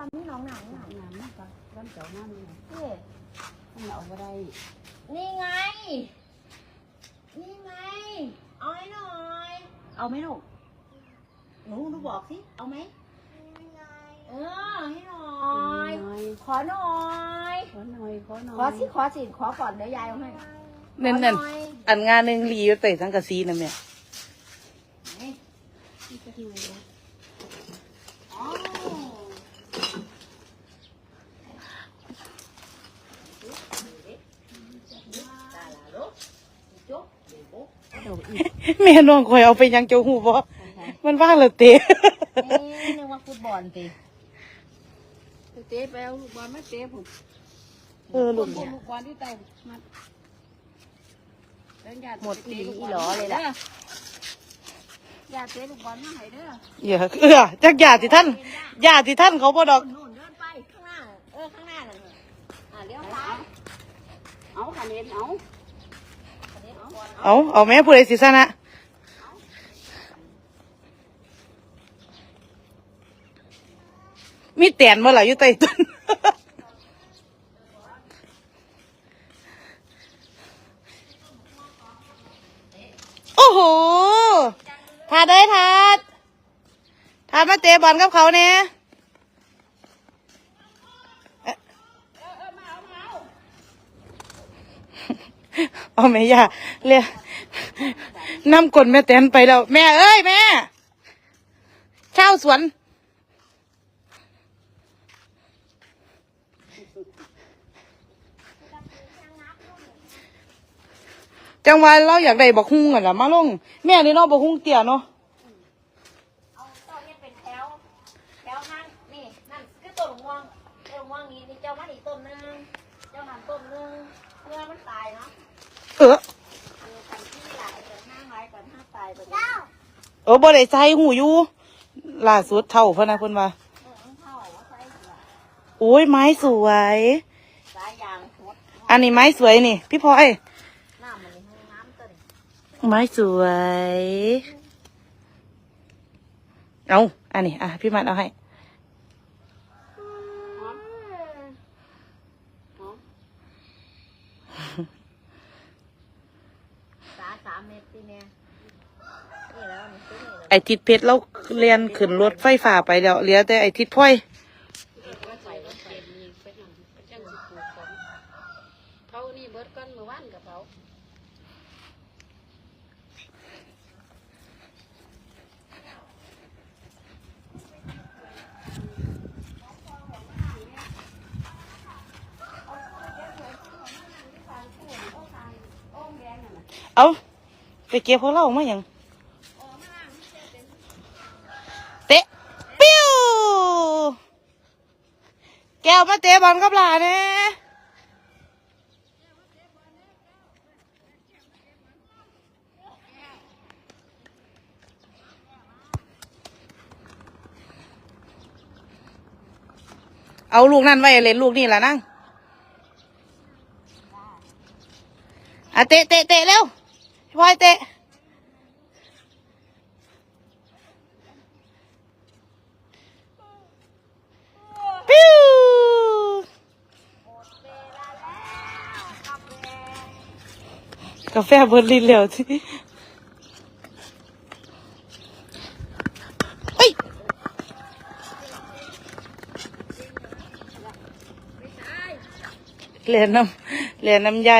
ว่ามีน้องหนังหนังน้ำมันก็ร้อนเจ้าน้ำนี่นะนี่มันเอาบ่ได้นี่ไง นี่ไง เอาให้หน่อย เอาไหมลูกหนูหนูบอกสิ เอาไหมเออให้หน่อยน้อยขอหน่อย ขอหน่อย ขอหน่อย ขอสิขอสิขอก่อนเดี๋ยวยายเอาให้นั่นนั่นขอหอยอันงานหนึ่งรีอยู่ใส่สังกะสีนะแม่ ไหน ที่จะหิวเลย อ๋อได้ละลูกจุ๊บเดี๋ยวปุ๊บ เดี๋ ยวอีกแม่น้องคอยเอาไปยังเจ้าหูบ่มันว่างเหรอเตะนี่นึกว่าฟุตบอลสิไปเตะไปเอาลูกบอลมาเตะผมเออลูกลูกบอลที่ไตมัดเดินญาติหมดไปอีเตะลูกอีบอลหลอเลยล่ะญาติเตะลูกบอลมาให้เด้ออย่าเออจักญาติท่านญาติท่านเขาบ่ดอกนู่นเดินไปข้างหน้าเออข้างหน้าน่ะเนี่ยอ่าเลี้ยวซ้ายเอาคะแนนเอาอันนี้เอาก่อน เอาเอาแม่ผู้ใดสิซะนะมีแตนบ่ล่ะอยู่ใต้ต้นโอ้โหทาได้ทาทามาเตะบอลกับเขาเนี่ย เอาแม่ย่าเรียกนำกลแม่แตนไปแล้ว แม่เอ้ยแม่เช่าสวนจังหวะเราอยากได้บักฮุ้งกันล่ะมาลงแม่นี่เนาะบักฮุ้งเตี้ยเนาะเอาต้นนี้เป็นแถวแถวนั่นนี่นั่นคือต้นม่วงต้นม่วงนี้นี่เจ้ามันอีกต้นนึงเจ้านั่นต้นนึงเมื่อมันตายเนาะ เออ เออกันที่หลายกันห้างหลายกันห้าตายไปเลย เออบ่ได้ใส่หูอยู่ล่าสุดเท่าพิ่นนะเพิ่นว่าโอ้ยไม้สวย สายยางหดอันนี้ไม้สวยนี่ พี่พลอยน้ำมันนี่น้ำต้นไม้สวย เอาอันนี้ อะ พี่มัดเอาให้สาสามเมตรที่เนี่ยนี่แล้วนี่ ไอทิดเพชรเราเรียนขึ้นรถไฟฟ้าไปแล้วเหลือแต่ไอทิดพลอยก็ใส่รถเก็บนี่ไปทำไปจังสิปลูกของเผานี่เบิดก้อนเมื่อวานกับเผาเอาไปเก็บพวกเรามาอย่างเตะ ปิ้ว แก้ว มาเตะบอลกับหลานเน่เอาลูกนั่นไว้เล่นลูกนี่แหละนั่งอะเตะเตะเตะเร็วพี่พลอยเตะ กาแฟเบิร์ลินแล้วที่เฮ้ยเรียนน้ำเรียนน้ำใหญ่